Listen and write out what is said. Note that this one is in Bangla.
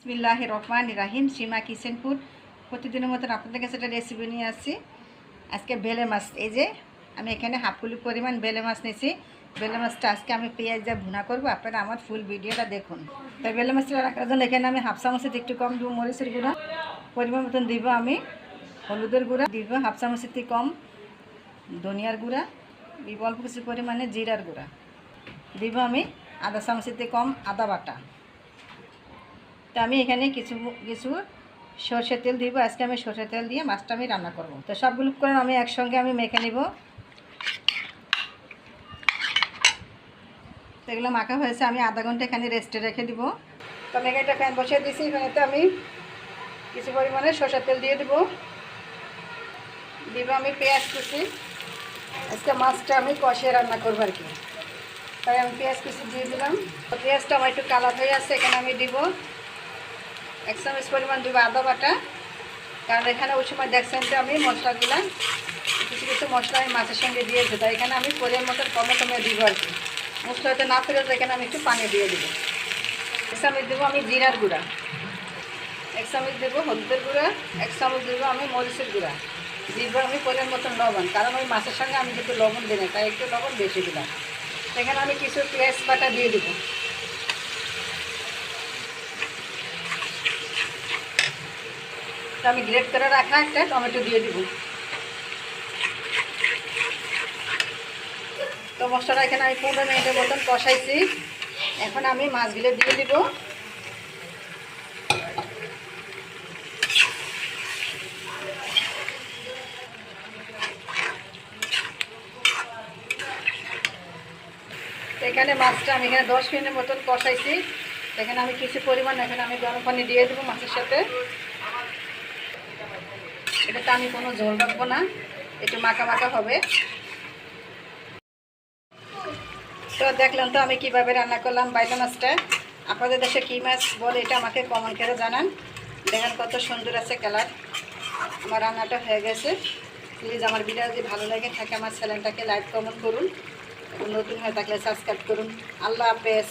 বিসমিল্লাহ রহমান রাহিম সীমা কিচেন ফুড প্রতিদিনের মতন আপনাদের কাছে একটা রেসিপি নিয়ে আসছি। আজকে বেলে মাছ, এই যে আমি এখানে হাফ কুলি পরিমাণ বেলে মাছ নিয়েছি। বেলে মাছটা আজকে আমি পেঁয়াজ যা ভুনা করব। আপনারা আমার ফুল ভিডিওটা দেখুন। তাই বেলে মাছটা রাখার জন্য এখানে আমি হাফ চামচের একটু কম দিব মরিচের গুঁড়া পরিমাণ মতন দিব আমি। হলুদের গুঁড়া দিব, হাফ চামচের থেকে কম ধনিয়ার গুঁড়া, দিব কিছু পরিমাণে জিরার গুঁড়া। দিব আমি আধা চামচের কম আদা বাটা। তো আমি এখানে কিছু কিছু সর্ষের তেল দিব। আজকে আমি সর্ষের তেল দিয়ে মাছটা আমি রান্না করব। তো সবগুলো করে আমি একসঙ্গে আমি মেখে নিব। এগুলো মাখা হয়েছে। আমি আধা ঘণ্টা এখানে রেস্টে রেখে দিব। তো আমি একটা ফ্যান বসিয়ে দিয়েছি এখানে আমি কিছু পরিমাণে সর্ষের তেল দিয়ে দিব। দিব আমি পেঁয়াজ কুচি। আজকে মাছটা আমি কষিয়ে রান্না করব আর কি। তাই আমি পেঁয়াজ কুচি দিয়ে দিলাম। পেঁয়াজটা আমার একটু কালার হয়ে আছে, এখানে আমি দিব। এক চামচ পরিমাণ দিব আদা বাটা। কারণ এখানে ওই সময় দেখছেন যে আমি মশলাগুলো, কিছু কিছু মশলা আমি মাছের সঙ্গে দিয়েছি তাই এখানে আমি পরিমাণ মতন কমে কমে দিব আর কি। মশলাতে না ফেলে এখানে আমি একটু পানি দিয়ে দিব। এক চামচ দেবো আমি জিরার গুঁড়া। এক চামচ দেবো হলুদের গুঁড়া। এক চামচ দেবো আমি মরিচের গুঁড়া। দিব আমি পরিমাণ মতন লবণ। কারণ ওই মাছের সঙ্গে আমি যেহেতু লবণ দিই তাই একটু লবণ বেশি দিলাম। এখানে আমি কিছু পেঁয়াজ বাটা দিয়ে দেবো। তো আমি গ্রেট করে রাখা একটা টমেটো দিয়ে দিব। তো মশলাটা এখানে আমি পনেরো মিনিটের মতন কষাইছি। এখন আমি মাছগুলো দিয়ে দিব। এখানে মাছটা আমি এখানে দশ মিনিটের মতন কষাইছি। এখানে আমি কিছু পরিমাণ এখানে আমি গরম পানি দিয়ে দেবো মাছের সাথে। এটাতে আমি কোনো ঝোল রাখব না, একটু মাখা মাখা হবে। তো দেখলাম তো আমি কীভাবে রান্না করলাম বাইলা মাছটা। আপনাদের দেশে কী মাছ বলে এটা আমাকে কমন করে জানান। দেখেন কত সুন্দর আছে কালার। আমার রান্নাটা হয়ে গেছে। প্লিজ আমার ভিডিও যদি ভালো লাগে থাকে, আমার চ্যানেলটাকে লাইক কমেন্ট করুন। নতুন হয়ে থাকলে সাবস্ক্রাইব করুন। আল্লাহ হাফেজ।